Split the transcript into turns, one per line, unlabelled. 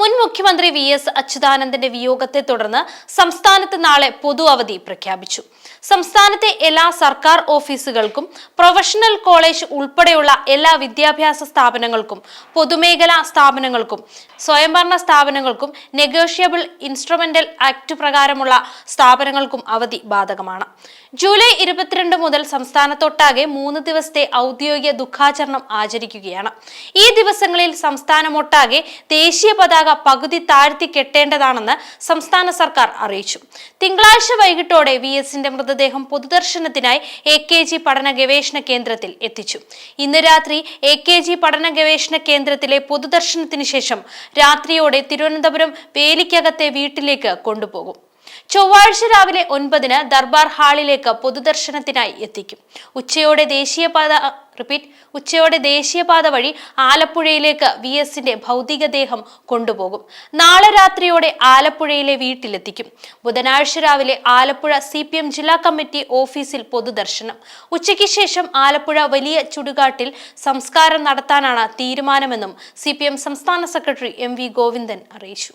മുൻ മുഖ്യമന്ത്രി V S അച്യുതാനന്ദന്റെ വിയോഗത്തെ തുടർന്ന് സംസ്ഥാനത്ത് നാളെ പൊതു അവധി പ്രഖ്യാപിച്ചു. സംസ്ഥാനത്തെ എല്ലാ സർക്കാർ ഓഫീസുകൾക്കും പ്രൊഫഷണൽ കോളേജ് ഉൾപ്പെടെയുള്ള എല്ലാ വിദ്യാഭ്യാസ സ്ഥാപനങ്ങൾക്കും പൊതുമേഖലാ സ്ഥാപനങ്ങൾക്കും സ്വയംഭരണ സ്ഥാപനങ്ങൾക്കും നെഗോഷ്യബിൾ ഇൻസ്ട്രുമെന്റൽ ആക്ട് പ്രകാരമുള്ള സ്ഥാപനങ്ങൾക്കും അവധി ബാധകമാണ്. ജൂലൈ ഇരുപത്തിരണ്ട് മുതൽ സംസ്ഥാനത്തൊട്ടാകെ മൂന്ന് ദിവസത്തെ ഔദ്യോഗിക ദുഃഖാചരണം ആചരിക്കുകയാണ്. ഈ ദിവസങ്ങളിൽ സംസ്ഥാനമൊട്ടാകെ ദേശീയ പതാക പകുതി താഴ്ത്തി കെട്ടേണ്ടതാണെന്ന് സംസ്ഥാന സർക്കാർ അറിയിച്ചു. തിങ്കളാഴ്ച വൈകിട്ടോടെ വി എസിന്റെ മൃതദേഹം പൊതുദർശനത്തിനായി എ കെ ജി പഠന ഗവേഷണ കേന്ദ്രത്തിൽ എത്തിച്ചു. ഇന്ന് രാത്രി എ കെ ജി പഠന ഗവേഷണ കേന്ദ്രത്തിലെ പൊതുദർശനത്തിന് ശേഷം രാത്രിയോടെ തിരുവനന്തപുരം വേലിക്കകത്തെ വീട്ടിലേക്ക് കൊണ്ടുപോകും. ചൊവ്വാഴ്ച രാവിലെ ഒൻപതിന് ദർബാർ ഹാളിലേക്ക് പൊതുദർശനത്തിനായി എത്തിക്കും. ഉച്ചയോടെ ദേശീയപാത റിപ്പീറ്റ് ഉച്ചയോടെ ദേശീയപാത വഴി ആലപ്പുഴയിലേക്ക് വി എസിന്റെ ഭൗതികദേഹം കൊണ്ടുപോകും. നാളെ രാത്രിയോടെ ആലപ്പുഴയിലെ വീട്ടിലെത്തിക്കും. ബുധനാഴ്ച രാവിലെ ആലപ്പുഴ സി പി എം ജില്ലാ കമ്മിറ്റി ഓഫീസിൽ പൊതുദർശനം. ഉച്ചയ്ക്ക് ശേഷം ആലപ്പുഴ വലിയ ചുടുകാട്ടിൽ സംസ്കാരം നടത്താനാണ് തീരുമാനമെന്നും സി സംസ്ഥാന സെക്രട്ടറി എം വി ഗോവിന്ദൻ അറിയിച്ചു.